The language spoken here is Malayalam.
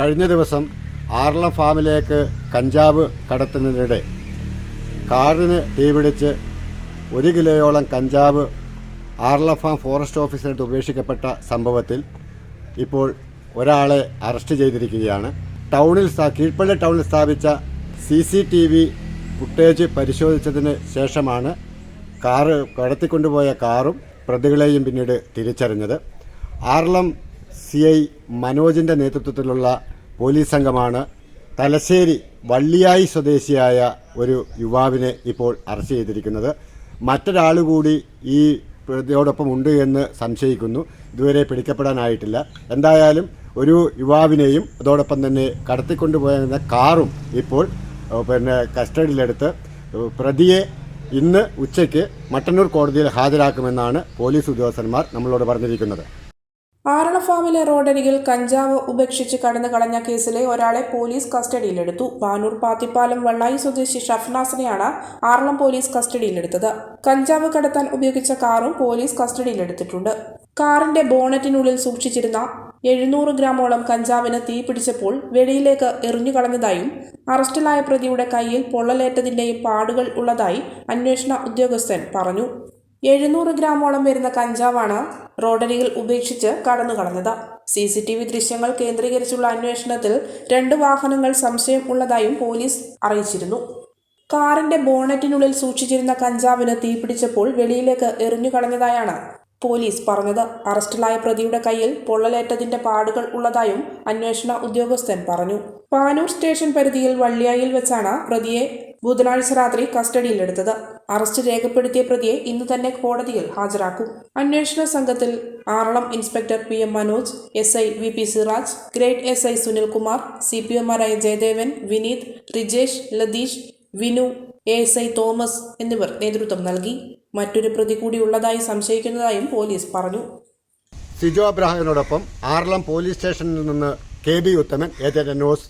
കഴിഞ്ഞ ദിവസം ആർല ഫാമിലേക്ക് കഞ്ചാവ് കടത്തുന്നതിനിടെ കാറിന് തീപിടിച്ച് ഒരു കിലോയോളം കഞ്ചാവ് ആർല ഫാം ഫോറസ്റ്റ് ഓഫീസിനടുത്ത് ഉപേക്ഷിക്കപ്പെട്ട സംഭവത്തിൽ ഇപ്പോൾ ഒരാളെ അറസ്റ്റ് ചെയ്തിരിക്കുകയാണ്. ടൗണിൽ കീഴ്പള്ളി ടൗണിൽ സ്ഥാപിച്ച C C T V footage പരിശോധിച്ചതിന് ശേഷമാണ് കാറ് കടത്തിക്കൊണ്ടുപോയ കാറും പ്രതികളെയും പിന്നീട് തിരിച്ചറിഞ്ഞത്. ആർളം സി ഐ മനോജിന്റെ നേതൃത്വത്തിലുള്ള പോലീസ് സംഘമാണ് തലശ്ശേരി വള്ളിയായി സ്വദേശിയായ ഒരു യുവാവിനെ ഇപ്പോൾ അറസ്റ്റ് ചെയ്തിരിക്കുന്നത്. മറ്റൊരാൾ കൂടി ഈ പ്രതിയോടൊപ്പം ഉണ്ട് എന്ന് സംശയിക്കുന്നു. ഇതുവരെ പിടിക്കപ്പെടാനായിട്ടില്ല. എന്തായാലും ഒരു യുവാവിനെയും അതോടൊപ്പം തന്നെ കടത്തിക്കൊണ്ടുപോയിരുന്ന കാറും ഇപ്പോൾ പിന്നെ കസ്റ്റഡിയിലെടുത്ത് പ്രതിയെ ഇന്ന് ഉച്ചയ്ക്ക് മട്ടന്നൂർ കോടതിയിൽ ഹാജരാക്കുമെന്നാണ് പോലീസ് ഉദ്യോഗസ്ഥന്മാർ നമ്മളോട് പറഞ്ഞിരിക്കുന്നത്. ആറള ഫാമിലെ റോഡരികിൽ കഞ്ചാവ് ഉപേക്ഷിച്ച് കടന്നു കളഞ്ഞ കേസിലെ ഒരാളെ പോലീസ് കസ്റ്റഡിയിലെടുത്തു. പാനൂർ പാത്തിപ്പാലം വെള്ളായി സ്വദേശി ഷഫ്നാസിനെയാണ് ആറളം പോലീസ് കസ്റ്റഡിയിലെടുത്തത്. കഞ്ചാവ് കടത്താൻ ഉപയോഗിച്ച കാറും പോലീസ് കസ്റ്റഡിയിലെടുത്തിട്ടുണ്ട്. കാറിന്റെ ബോണറ്റിനുള്ളിൽ സൂക്ഷിച്ചിരുന്ന എഴുന്നൂറ് ഗ്രാമോളം കഞ്ചാവിന് തീ പിടിച്ചപ്പോൾ വെളിയിലേക്ക് എറിഞ്ഞു കളഞ്ഞതായും അറസ്റ്റിലായ പ്രതിയുടെ കയ്യിൽ പൊള്ളലേറ്റതിന്റെയും പാടുകൾ ഉള്ളതായി അന്വേഷണ ഉദ്യോഗസ്ഥൻ പറഞ്ഞു. എഴുന്നൂറ് ഗ്രാമോളം വരുന്ന കഞ്ചാവാണ് റോഡരികിൽ ഉപേക്ഷിച്ച് കടന്നു കളഞ്ഞത് സി സി ടി വി ദൃശ്യങ്ങൾ കേന്ദ്രീകരിച്ചുള്ള അന്വേഷണത്തിൽ രണ്ട് വാഹനങ്ങൾ സംശയം ഉള്ളതായും പോലീസ് അറിയിച്ചിരുന്നു. കാറിന്റെ ബോണറ്റിനുള്ളിൽ സൂക്ഷിച്ചിരുന്ന കഞ്ചാവിന് തീപിടിച്ചപ്പോൾ വെളിയിലേക്ക് എറിഞ്ഞു കളഞ്ഞതായാണ് പോലീസ് പറഞ്ഞത്. അറസ്റ്റിലായ പ്രതിയുടെ കയ്യിൽ പൊള്ളലേറ്റതിന്റെ പാടുകൾ ഉള്ളതായും അന്വേഷണ ഉദ്യോഗസ്ഥൻ പറഞ്ഞു. പാനൂർ സ്റ്റേഷൻ പരിധിയിൽ വള്ളിയായിൽ വെച്ചാണ് പ്രതിയെ ബുധനാഴ്ച രാത്രി കസ്റ്റഡിയിലെടുത്തത്. അറസ്റ്റ് രേഖപ്പെടുത്തിയ പ്രതിയെ ഇന്ന് തന്നെ കോടതിയിൽ ഹാജരാക്കും. അന്വേഷണ സംഘത്തിൽ Aralam inspector P M Manoj S I V P Siraj grade S I Sunilkumar C P എമാരായ Jayadevan Vineeth Rijesh Latheesh Vinu A S I Thomas എന്നിവർ നേതൃത്വം നൽകി. മറ്റൊരു പ്രതി കൂടി ഉള്ളതായി സംശയിക്കുന്നതായും പോലീസ് പറഞ്ഞു. സിജോ അബ്രഹാമിനോടൊപ്പം ആർളം പോലീസ് സ്റ്റേഷനിൽ നിന്ന് K B Uthaman agent news